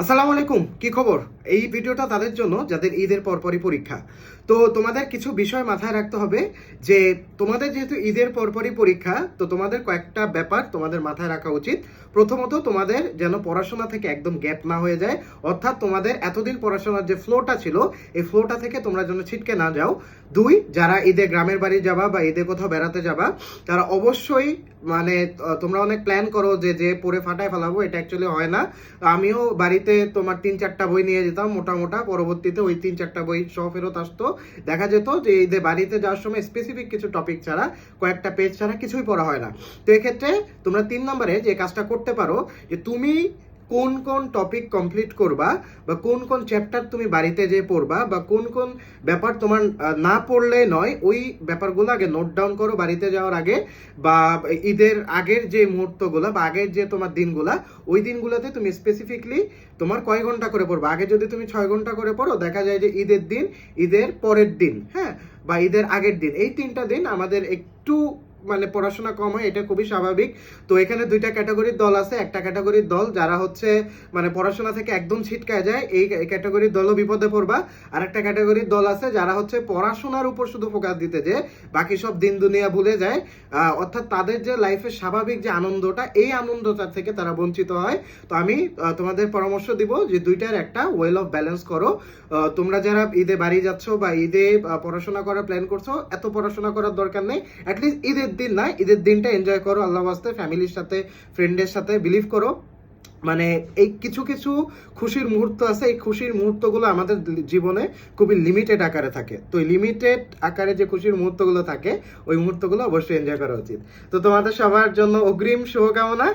আসসালামু আলাইকুম, কি খবর? এই ভিডিওটা তাদের জন্য যাদের ঈদের পরপরই পরীক্ষা। তো তোমাদের কিছু বিষয় মাথায় রাখতে হবে যে তোমাদের যেহেতু ঈদের পরপরই পরীক্ষা, তো তোমাদের কয়েকটা ব্যাপার তোমাদের মাথায় রাখা উচিত। প্রথমত, তোমাদের যেন পড়াশোনা থেকে একদম গ্যাপ না হয়ে যায়। অর্থাৎ তোমাদের এতদিন পড়াশোনার যে ফ্লোটা ছিল, এই ফ্লোটা থেকে তোমরা যেন ছিটকে না যাও। দুই, যারা ঈদে গ্রামের বাড়ি যাবা বা ঈদে কোথাও বেড়াতে যাবা, তারা অবশ্যই মানে তোমরা অনেক প্ল্যান করো যে যে পড়ে ফাটায় ফেলাবো, এটা অ্যাকচুয়ালি হয় না। আমিও বাড়িতে তোমার তিন চারটা বই নিয়ে যেতাম মোটা মোটা পরবর্তীতে ওই তিন চারটা বই সহ ফেরত আসতো। দেখা যেত যে ঈদে বাড়িতে যাওয়ার সময় স্পেসিফিক কিছু টপিক ছাড়া, কয়েকটা পেজ ছাড়া কিছুই পড়া হয় না। তো এক্ষেত্রে তোমরা তিন নম্বরে যে কাজটা করতে পারো, যে তুমি কোন কোন টপিক কমপ্লিট করবা বা কোন কোন চ্যাপ্টার তুমি বাড়িতে যে পড়বা বা কোন কোন ব্যাপার তোমার না পড়লে নয়, ওই ব্যাপারগুলো আগে নোট ডাউন করো বাড়িতে যাওয়ার আগে বা ঈদের আগের যে মুহূর্তগুলো বা আগের যে তোমার দিনগুলা, ওই দিনগুলোতে তুমি স্পেসিফিকলি তোমার কয় ঘণ্টা করে পড়বা? আগে যদি তুমি ছয় ঘণ্টা করে পড়ো, দেখা যায় যে ঈদের দিন, ঈদের পরের দিন হ্যাঁ? বা ঈদের আগের দিন। এই তিনটা দিন আমাদের একটু মানে পড়াশোনা কম হয়, এটা খুবই স্বাভাবিক। তো এখানে দুইটা ক্যাটাগরির দল আছে। একটা ক্যাটাগরির দল যারা হচ্ছে মানে পড়াশোনা থেকে একদম ছিটকায় যায়, এই ক্যাটাগরির দলও বিপদে পড়বা। আর একটা ক্যাটাগরির দল আছে যারা হচ্ছে পড়াশোনার উপর শুধু ফোকাস দিতে যে, বাকি সব দিন দুনিয়া ভুলে যায়। অর্থাৎ তাদের যে লাইফের স্বাভাবিক যে আনন্দটা, এই আনন্দটা থেকে তারা বঞ্চিত হয়। তো আমি তোমাদের পরামর্শ দিব যে দুইটার একটা ওয়েল অফ ব্যালেন্স করো। তোমরা যারা ঈদে বাড়ি যাচ্ছ বা ঈদে পড়াশোনা করার প্ল্যান করছ, এত পড়াশোনা করার দরকার নেই। অ্যাটলিস্ট ঈদের দিন না ঈদের দিনটা এনজয় করো, আল্লাহ বাস্তে ফ্যামিলির সাথে ফ্রেন্ডের সাথে বিলিভ করো। মানে এই কিছু কিছু খুশির মুহূর্ত আছে, এই খুশির মুহূর্তগুলো আমাদের জীবনে খুবই লিমিটেড আকারে থাকে। তো এই লিমিটেড আকারে যে খুশির মুহূর্তগুলো থাকে, ওই মুহূর্তগুলো অবশ্যই এনজয় করা উচিত। তো তোমাদের সবার জন্য অগ্রিম শুভকামনা।